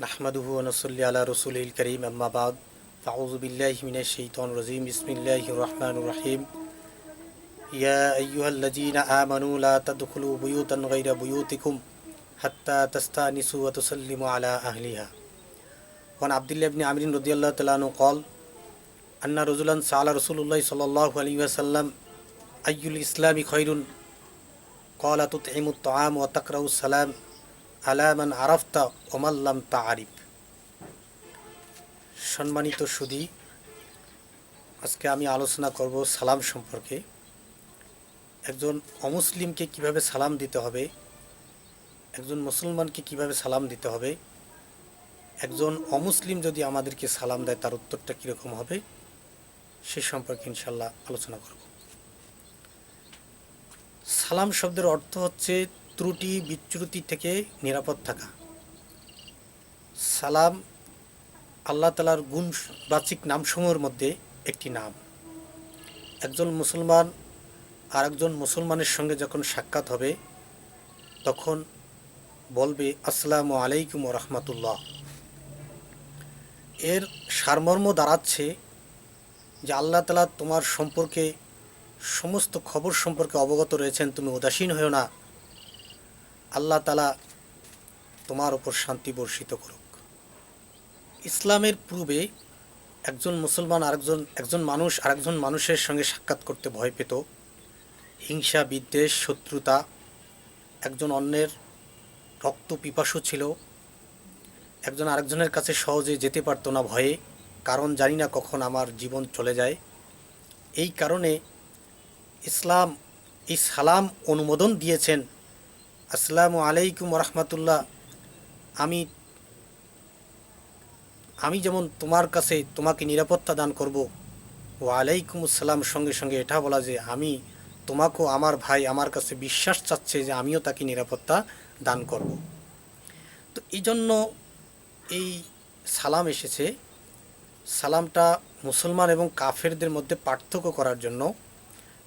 নাহমাদুহু নসল্লি আলা রসুল করিম আম্মাবাদ ফাউজুবিল্লাহমিন শৈতন রজিম ইসমিল্লাহ রহমান রহিম ইয়া আইয়ুহাল্লাযীনা আমানু লা তাদখুলু বুয়ুতান গায়রা বুয়ুতিকুম হাত্তা তাস্তানিসু ওয়া তুসাল্লিমু আলা আহলিহা ওয়ান আব্দুল্লাহ ইবনে আমরিন রাদিয়াল্লাহু তাআলা আনহু قال আন্না রজুলান সালা রসুল্লাহ সাল্লাল্লাহু আলাইহি ওয়াসাল্লাম আইয়ুল ইসলামি খৈরুন قال تطعم الطعام وتقرأ السلام আলামান আরাফতা ওমাল্লাম তা আরিফ সম্মানিত সুদী, আজকে আমি আলোচনা করব সালাম সম্পর্কে। একজন অমুসলিমকে কীভাবে সালাম দিতে হবে? একজন মুসলমানকে কীভাবে সালাম দিতে হবে? একজন অমুসলিম যদি আমাদেরকে সালাম দেয়, তার উত্তরটা কীরকম হবে? সে সম্পর্কে ইনশাল্লাহ আলোচনা করব। সালাম শব্দের অর্থ হচ্ছে ত্রুটি বিচ্যুতি থেকে নিরাপদ থাকা। সালাম আল্লাহ তালার গুণ বাচিক নামসমূহের মধ্যে একটি নাম। একজন মুসলমান আর একজন মুসলমানের সঙ্গে যখন সাক্ষাৎ হবে, তখন বলবে, আসসালামু আলাইকুম রহমতুল্লাহ। এর সারমর্ম দাঁড়াচ্ছে যে আল্লাহ তালা তোমার সম্পর্কে, সমস্ত খবর সম্পর্কে অবগত রয়েছেন। তুমি উদাসীন হয়েও না। আল্লাহ তালা তোমার ওপর শান্তি বর্ষিত করুক। ইসলামের পূর্বে একজন মুসলমান আরেকজন, একজন মানুষ আরেকজন মানুষের সঙ্গে সাক্ষাৎ করতে ভয় পেত। হিংসা, বিদ্বেষ, শত্রুতা, একজন অন্যের রক্ত পিপাসু ছিল। একজন আরেকজনের কাছে সহজে যেতে পারতো না ভয়ে, কারণ জানি না কখন আমার জীবন চলে যায়। এই কারণে ইসলাম, এই সালাম অনুমোদন দিয়েছেন আসসালামু আলাইকুম রহমতুল্লাহ। আমি আমি যেমন তোমার কাছে তোমাকে নিরাপত্তা দান করব ও আলাইকুম আসসালাম সঙ্গে সঙ্গে এটা বলা যে আমি তোমাকেও আমার ভাই আমার কাছে বিশ্বাস চাচ্ছে যে আমিও তাকে নিরাপত্তা দান করব। তো এই জন্য এই সালাম এসেছে। সালামটা মুসলমান এবং কাফেরদের মধ্যে পার্থক্য করার জন্য।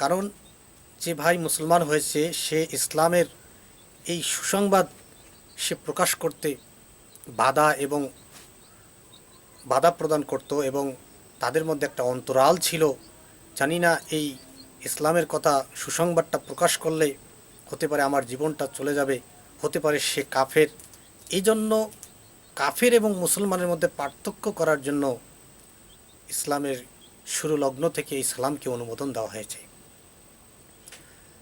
কারণ যে ভাই মুসলমান হয়েছে, সে ইসলামের এই সুসংবাদ সে প্রকাশ করতে বাধা এবং বাধা প্রদান করত এবং তাদের মধ্যে একটা অন্তরাল ছিল। জানি না এই ইসলামের কথা সুসংবাদটা প্রকাশ করলে হতে পারে আমার জীবনটা চলে যাবে, হতে পারে সে কাফের। এই জন্য কাফের এবং মুসলমানের মধ্যে পার্থক্য করার জন্য ইসলামের শুরু লগ্ন থেকে এই সালামকে অনুমোদন দেওয়া হয়েছে।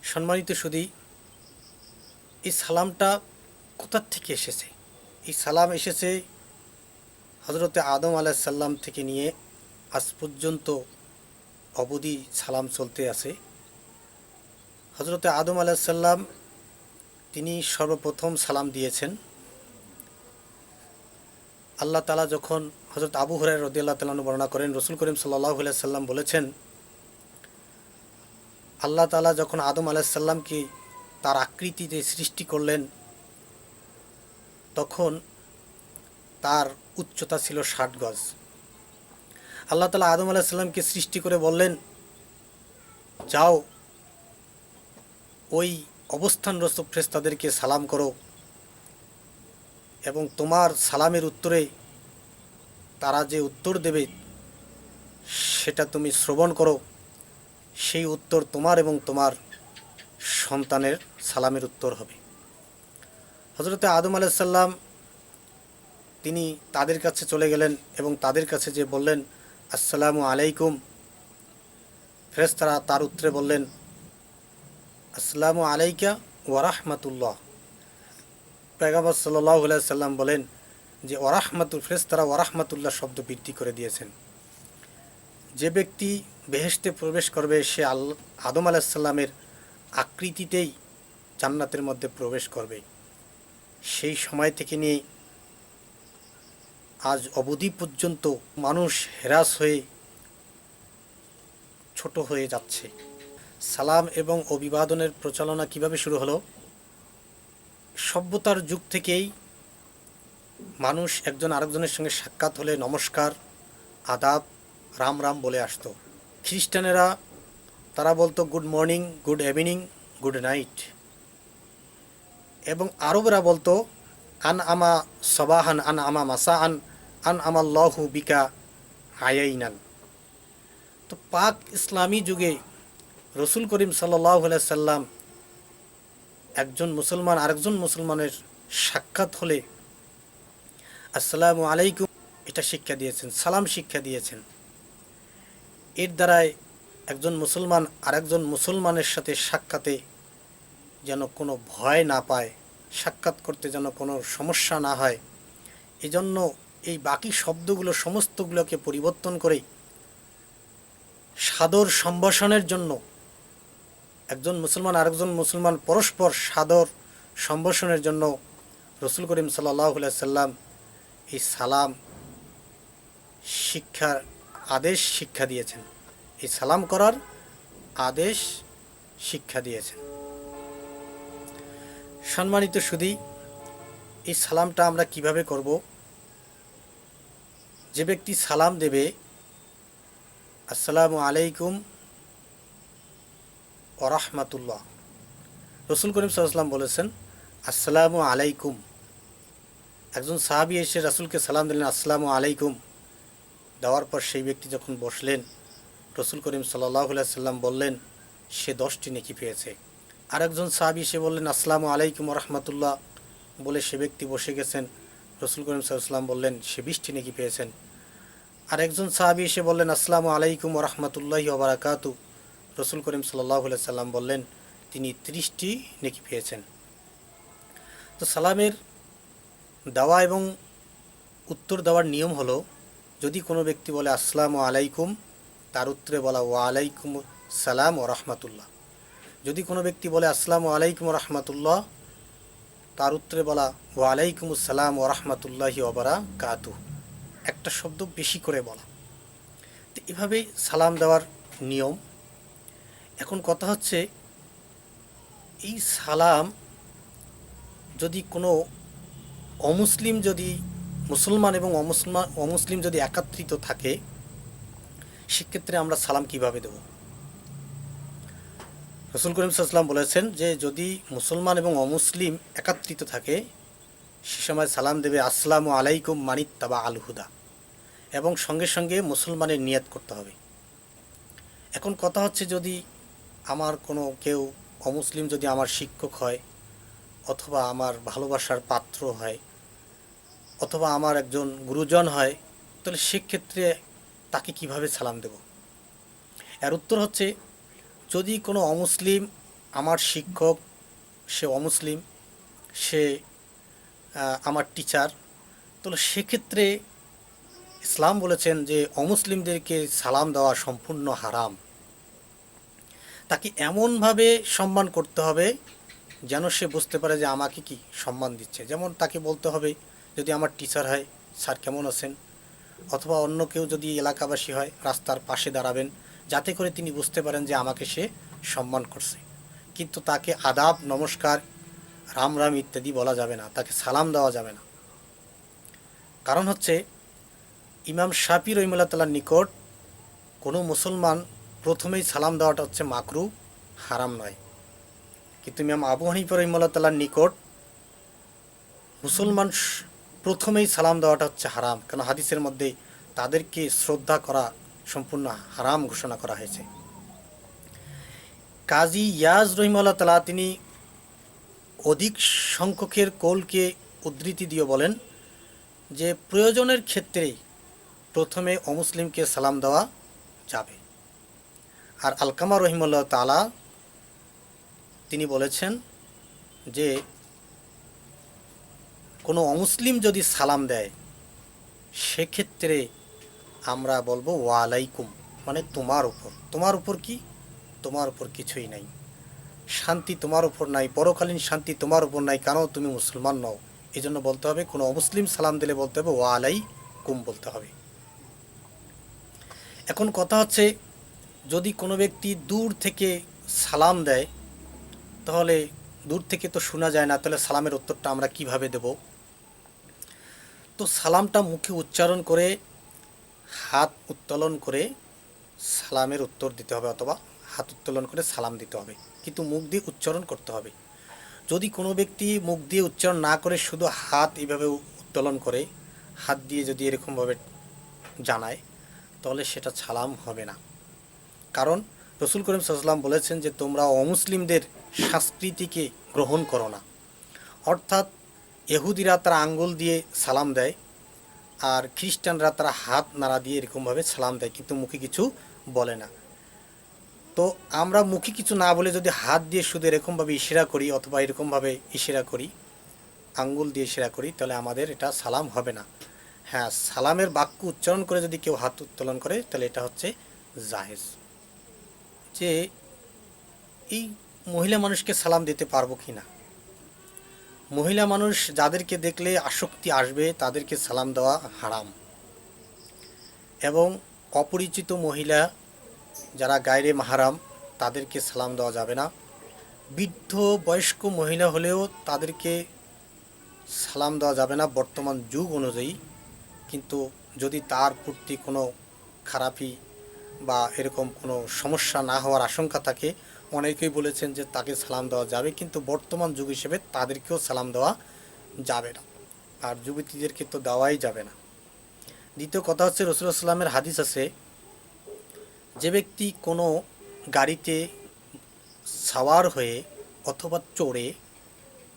সম্মানিত সুদী এই সালামটা কোথার থেকে এসেছে? এই সালাম এসেছে হজরতে আদম আলাহিসাল্লাম থেকে নিয়ে আজ পর্যন্ত অবধি সালাম চলতে আছে। হজরতে আদম আলাহিসাল্লাম তিনি সর্বপ্রথম সালাম দিয়েছেন। আল্লাহ তালা যখন হজরত আবু হরাই রদি আল্লাহ তালন বর্ণনা করেন, রসুল করিম সাল্লাহ সাল্লাম বলেছেন, আল্লাহ তালা যখন আদম আলাহিসাল্লামকে তার আকৃতিতে সৃষ্টি করলেন, তখন তার উচ্চতা ছিল ষাট গজ। আল্লাহ তালা আদম আলাহিসাল্লামকে সৃষ্টি করে বললেন, যাও, ওই অবস্থানরত ফ্রেস্তাদেরকে সালাম করো এবং তোমার সালামের উত্তরে তারা যে উত্তর দেবে, সেটা তুমি শ্রবণ করো। সেই উত্তর তোমার এবং তোমার সন্তানের সালামের উত্তর হবে। হজরতে আদম আলাইসাল্লাম তিনি তাদের কাছে চলে গেলেন এবং তাদের কাছে যে বললেন, আসসালামু আলাইকুম ফেরেস্তারা তার উত্তরে বললেন, আসসালামু আলাইকা ওয়ারাহমাতুল্লাহ সাল্লাহ সাল্লাম বলেন যে ওরাহমাতুল ফেরেস্তারা ওরাহমাতুল্লাহ শব্দ বৃদ্ধি করে দিয়েছেন। যে ব্যক্তি বেহেশতে প্রবেশ করবে, সে আল, আদম আলাহিসাল্লামের আকৃতিতেই জান্নাতের মধ্যে প্রবেশ করবে। সেই সময় থেকে নিয়ে আজ অবধি পর্যন্ত মানুষ হেরাস হয়ে ছোট হয়ে যাচ্ছে। সালাম এবং অভিবাদনের প্রচালনা কীভাবে শুরু হলো? সভ্যতার যুগ থেকেই মানুষ একজন আরেকজনের সঙ্গে সাক্ষাৎ হলে নমস্কার, আদাব, রাম রাম বলে আসতো। খ্রিস্টানেরা তারা বলতো, good morning, good evening, good night. এবং আরবরা বলতো, আন আমা সবাহান, আন আমা মাসা আন আন আমাল্লাহু বিকা আয়াইনান তো পাক ইসলামী যুগে রসুল করিম সাল্লাহ সাল্লাম একজন মুসলমান, আরেকজন মুসলমানের সাক্ষাৎ হলে আসসালামু আলাইকুম, এটা শিক্ষা দিয়েছেন, সালাম শিক্ষা দিয়েছেন। এর দ্বারাই একজন মুসলমান আরেকজন মুসলমানের সাথে সাক্ষাতে যেন কোনো ভয় না পায়, সাক্ষাৎ করতে যেন কোনো সমস্যা না হয়। এজন্য এই বাকি শব্দগুলো, সমস্তগুলোকে পরিবর্তন করে সাদর সম্ভাষণের জন্য একজন মুসলমান আরেকজন মুসলমান পরস্পর সাদর সম্ভাষণের জন্য রসুল করিম সাল্লাহ সাল্লাম এই সালাম শিক্ষার আদেশ শিক্ষা দিয়েছেন। এই সালাম করার আদেশ শিক্ষা দিয়েছেন। সম্মানিত সুদী এই সালামটা আমরা কীভাবে করব? যে ব্যক্তি সালাম দেবে, আসসালামু আলাইকুম ওরহমাতুল্লাহ রসুল করিম সাল্লাম বলেছেন, আসসালামু আলাইকুম। একজন সাহাবি এসে রাসুলকে সালাম দিলেন, আসসালামু আলাইকুম। দেওয়ার পর সেই ব্যক্তি যখন বসলেন রসুল করিম সাল্লাহ সাল্লাম বললেন, সে দশটি নেকি পেয়েছে। আরেকজন সাহাবি এসে বললেন, আসসালামু আলাইকুম রহমতুল্লাহ। বলে সে ব্যক্তি বসে গেছেন। রসুল করিম সাল্লাম বললেন, সে বিশটি নেকি পেয়েছেন। আরেকজন সাহাবি এসে বললেন, আসসালামু আলাইকুম রহমতুল্লাহি ওবরাকাতু রসুল করিম সাল্লাহ সাল্লাম বললেন, তিনি ত্রিশটি নেকি পেয়েছেন। তো সালামের দেওয়া এবং উত্তর দেওয়ার নিয়ম হলো, যদি কোনো ব্যক্তি বলে, আসসালামু আলাইকুম তার উত্তরে বলা ওয়া আলাইকুম সালাম ও রহমাতুল্লাহ। যদি কোনো ব্যক্তি বলে, আসসালামু আলাইকুম রহমাতুল্লাহ, তার উত্তরে বলা ওয়া আলাইকুম সালাম ও রহমাতুল্লাহি ওবরা কাতু একটা শব্দ বেশি করে বলা। তো এভাবেই সালাম দেওয়ার নিয়ম। এখন কথা হচ্ছে, এই সালাম যদি কোনো অমুসলিম যদি মুসলমান এবং অমুসলমান অমুসলিম যদি একাত্রিত থাকে সেক্ষেত্রে আমরা সালাম কীভাবে দেব? রসুল করিম সাল্লাম বলেছেন যে, যদি মুসলমান এবং অমুসলিম একাত্রিত থাকে, সে সময় সালাম দেবে, আসসালামু আলাইকুম মানিত তাবা আল হুদা। এবং সঙ্গে সঙ্গে মুসলমানের নিয়াত করতে হবে। এখন কথা হচ্ছে, যদি আমার কোনো কেউ অমুসলিম যদি আমার শিক্ষক হয়, অথবা আমার ভালোবাসার পাত্র হয়, অথবা আমার একজন গুরুজন হয়, তাহলে সেক্ষেত্রে তাকে কীভাবে সালাম দেব? এর উত্তর হচ্ছে, যদি কোনো অমুসলিম আমার শিক্ষক, সে অমুসলিম, সে আমার টিচার, তাহলে সেক্ষেত্রে ইসলাম বলেছেন যে অমুসলিমদেরকে সালাম দেওয়া সম্পূর্ণ হারাম। তাকে এমনভাবে সম্মান করতে হবে যেন সে বুঝতে পারে যে আমাকে কি সম্মান দিচ্ছে। যেমন তাকে বলতে হবে, যদি আমার টিচার হয়, স্যার কেমন আছেন? অথবা অন্য কেউ যদি এলাকাবাসী হয়, রাস্তার পাশে দাঁড়াবেন, যাতে করে তিনি বুঝতে পারেন যে আমাকে সে সম্মান করছে। কিন্তু তাকে আদাব, নমস্কার, রাম রাম ইত্যাদি বলা যাবে না, তাকে সালাম দেওয়া যাবে না। কারণ হচ্ছে, ইমাম শাফি রহিমুল্লাহ তালার নিকট কোনো মুসলমান প্রথমেই সালাম দেওয়াটা হচ্ছে মাকরু, হারাম নয়। কিন্তু ইমাম আবু হানিফা রহিমুল্লাহ তালার নিকট মুসলমান প্রথমেই সালাম দেওয়াটা হচ্ছে হারাম কেন হাদিসের মধ্যে তাদেরকে শ্রদ্ধা করা সম্পূর্ণ হারাম ঘোষণা করা হয়েছে। কাজী ইয়াজ রহিমাল্লাহ তালা তিনি অধিক সংখ্যকের কোলকে উদ্ধৃতি দিয়ে বলেন যে, প্রয়োজনের ক্ষেত্রেই প্রথমে অমুসলিমকে সালাম দেওয়া যাবে। আর আলকামা রহিমুল্লাহ তালা তিনি বলেছেন যে কোনো অমুসলিম যদি সালাম দেয়, সেক্ষেত্রে আমরা বলব ওয়ালাইকুম মানে তোমার উপর। তোমার উপর কি? তোমার উপর কিছুই নাই। শান্তি তোমার উপর নাই, পরকালীন শান্তি তোমার উপর নাই, কেন তুমি মুসলমান নও? এই জন্য বলতে হবে, কোনো অমুসলিম সালাম দিলে বলতে হবে ওয়ালাই কুম বলতে হবে। এখন কথা হচ্ছে, যদি কোনো ব্যক্তি দূর থেকে সালাম দেয়, তাহলে দূর থেকে তো শোনা যায় না, তাহলে সালামের উত্তরটা আমরা কীভাবে দেব? তো সালামটা মুখে উচ্চারণ করে, হাত উত্তোলন করে সালামের উত্তর দিতে হবে অথবা হাত উত্তোলন করে সালাম দিতে হবে। কিন্তু মুখ দিয়ে উচ্চারণ করতে হবে। যদি কোনো ব্যক্তি মুখ দিয়ে উচ্চারণ না করে, শুধু হাত এইভাবে উত্তোলন করে, হাত দিয়ে যদি এরকমভাবে জানায়, তাহলে সেটা সালাম হবে না। কারণ রসুল করিম সাল্লাম বলেছেন যে, তোমরা অমুসলিমদের সংস্কৃতিকে গ্রহণ করো না। অর্থাৎ এহুদিরা তারা আঙ্গুল দিয়ে সালাম দেয় আর খ্রিস্টানরা তারা হাত নাড়া দিয়ে এরকমভাবে সালাম দেয়, কিন্তু মুখে কিছু বলে না। তো আমরা মুখে কিছু না বলে যদি হাত দিয়ে শুধু এরকমভাবে ইশারা করি অথবা এরকমভাবে ইশারা করি, আঙ্গুল দিয়ে ইশারা করি, তাহলে আমাদের এটা সালাম হবে না। হ্যাঁ সালামের বাক্য উচ্চারণ করে যদি কেউ হাত উত্তোলন করে, তাহলে এটা হচ্ছে জাহেজ। যে এই মহিলা মানুষকে সালাম দিতে পারব কি না মহিলা মানুষ যাদেরকে দেখলে আসক্তি আসবে, তাদেরকে সালাম দেওয়া হারাম। এবং অপরিচিত মহিলা যারা গায়রে মাহারাম, তাদেরকে সালাম দেওয়া যাবে না। বৃদ্ধ, বয়স্ক মহিলা হলেও তাদেরকে সালাম দেওয়া যাবে না বর্তমান যুগ অনুযায়ী। কিন্তু যদি তার প্রতি কোনো খারাপি বা এরকম কোনো সমস্যা না হওয়ার আশঙ্কা থাকে অনেকেই বলেছেন যে তাকে সালাম দেওয়া যাবে, কিন্তু বর্তমান যুগ হিসেবে তাদেরকেও সালাম দেওয়া যাবে না। আর যুবতীদেরকে তো দেওয়াই যাবে না। দ্বিতীয় কথা হচ্ছে রসুল্লাহ সাল্লামের হাদিস আছে, যে ব্যক্তি কোনো গাড়িতে সাওয়ার হয়ে অথবা চড়ে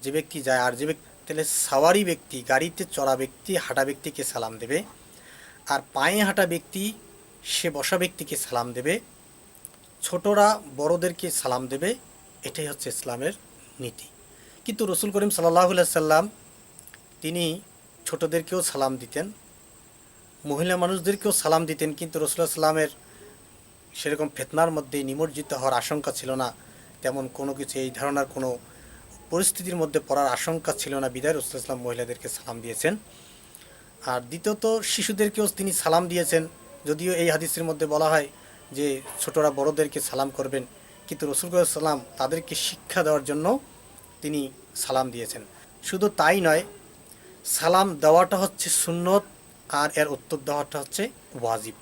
যে ব্যক্তি যায়, আর যে ব্যক্তি, তাহলে সাওয়ারি ব্যক্তি, গাড়িতে চড়া ব্যক্তি, হাঁটা ব্যক্তিকে সালাম দেবে, আর পায়ে হাঁটা ব্যক্তি, সে বসা ব্যক্তিকে সালাম দেবে ছোটরা বড়দেরকে সালাম দেবে, এটাই হচ্ছে ইসলামের নীতি। কিন্তু রসুল করিম সাল্লাহ সাল্লাম, তিনি ছোটদেরকেও সালাম দিতেন, মহিলা মানুষদেরকেও সালাম দিতেন, কিন্তু রসুল্লাহ সাল্লামের সেরকম ফেতনার মধ্যে নিমজ্জিত হওয়ার আশঙ্কা ছিল না, তেমন কোনো কিছু এই ধরনের কোনো পরিস্থিতির মধ্যে পড়ার আশঙ্কা ছিল না, বিদায় রসুল মহিলাদেরকে সালাম দিয়েছেন। আর দ্বিতীয়ত, শিশুদেরকেও তিনি সালাম দিয়েছেন, যদিও এই হাদিসের মধ্যে বলা হয় যে ছোটরা বড়দেরকে সালাম করবেন, কিন্তু রসুল সালাম তাদেরকে শিক্ষা দেওয়ার জন্য তিনি সালাম দিয়েছেন। শুধু তাই নয়, সালাম দেওয়াটা হচ্ছে সুন্নত, আর এর উত্তর দেওয়াটা হচ্ছে ওয়াজিব।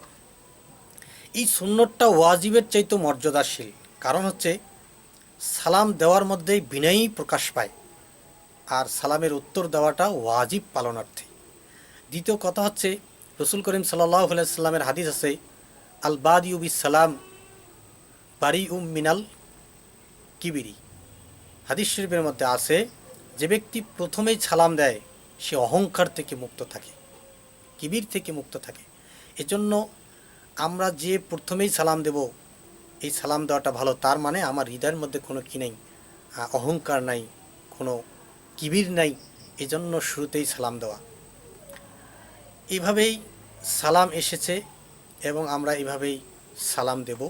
এই সুন্নতটা ওয়াজিবের চাইতে মর্যাদাশীল, কারণ হচ্ছে সালাম দেওয়ার মধ্যে বিনয়ী প্রকাশ পায়, আর সালামের উত্তর দেওয়াটা ওয়াজিব পালনার্থে। দ্বিতীয় কথা হচ্ছে, রসুল করিম সাল্লাহ সাল্লামের হাদিস আছে আল বাদিউবি সালাম বারি উম মিনাল কিবিরি হাদিস শরীফের মধ্যে আছে, যে ব্যক্তি প্রথমেই সালাম দেয়, সে অহংকার থেকে মুক্ত থাকে, কিবির থেকে মুক্ত থাকে। এজন্য আমরা যে প্রথমেই সালাম দেব, এই সালাম দেওয়াটা ভালো। তার মানে আমার হৃদয়ের মধ্যে কোনো কি নেই অহংকার নাই, কোনো কিবির নাই, এজন্য শুরুতেই সালাম দেওয়া। এভাবেই সালাম এসেছে এবং আমরা এভাবেই সালাম দেব।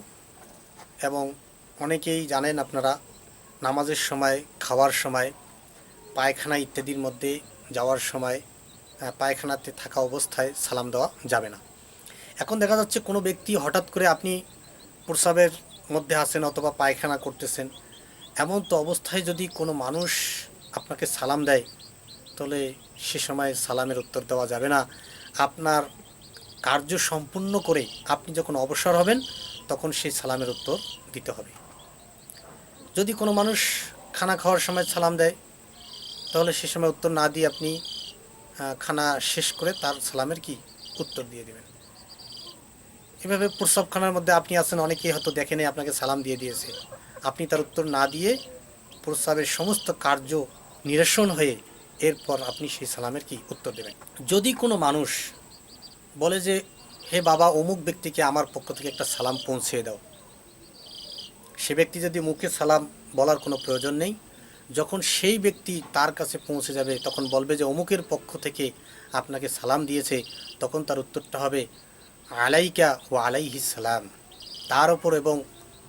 এবং অনেকেই জানেন আপনারা, নামাজের সময়, খাওয়ার সময়, পায়খানা ইত্যাদির মধ্যে যাওয়ার সময় পায়খানাতে থাকা অবস্থায় সালাম দেওয়া যাবে না। এখন দেখা যাচ্ছে কোনো ব্যক্তি হঠাৎ করে আপনি প্রসাবের মধ্যে আছেন অথবা পায়খানা করতেছেন, এমন তো অবস্থায় যদি কোনো মানুষ আপনাকে সালাম দেয়, তাহলে সে সময় সালামের উত্তর দেওয়া যাবে না। আপনার কার্য সম্পূর্ণ করে আপনি যখন অবসর হবেন, তখন সেই সালামের উত্তর দিতে হবে। যদি কোনো মানুষ খানা খাওয়ার সময় সালাম দেয়, তাহলে সে সময় উত্তর না দিয়ে আপনি খানা শেষ করে তার সালামের কি উত্তর দিয়ে দেবেন। এভাবে প্রস্রাবখানার মধ্যে আপনি আছেন, অনেকেই হয়তো দেখেনি, আপনাকে সালাম দিয়ে দিয়েছে। আপনি তার উত্তর না দিয়ে প্রস্রাবের সমস্ত কার্য নিরসন হয়ে এরপর আপনি সেই সালামের কি উত্তর দেবেন। যদি কোনো মানুষ বলে যে, হে বাবা, অমুক ব্যক্তিকে আমার পক্ষ থেকে একটা সালাম পৌঁছে দাও। সে ব্যক্তি যদি মুখে সালাম বলার কোনো প্রয়োজন নেই, যখন সেই ব্যক্তি তার কাছে পৌঁছে যাবে, তখন বলবে যে, অমুকের পক্ষ থেকে আপনাকে সালাম দিয়েছে। তখন তার উত্তরটা হবে, আলাইকা ও আলাইহি সালাম। তার ওপর এবং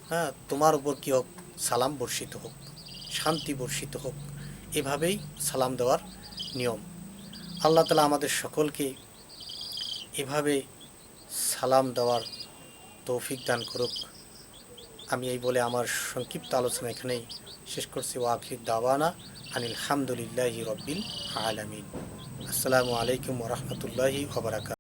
হ্যাঁ তোমার উপর কী হোক, সালাম বর্ষিত হোক, শান্তি বর্ষিত হোক। এভাবেই সালাম দেওয়ার নিয়ম। আল্লাহ তালা আমাদের সকলকে এভাবে সালাম দেওয়ার তৌফিক দান করুক। আমি এই বলে আমার সংক্ষিপ্ত আলোচনা এখানেই শেষ করছি। ওয়াকির দাওয়ানা আনিল হামদুলিল্লাহি রব্বিল আলামিন। আসসালামু আলাইকুম ওরহমতুল্লাহি ওবরাকাত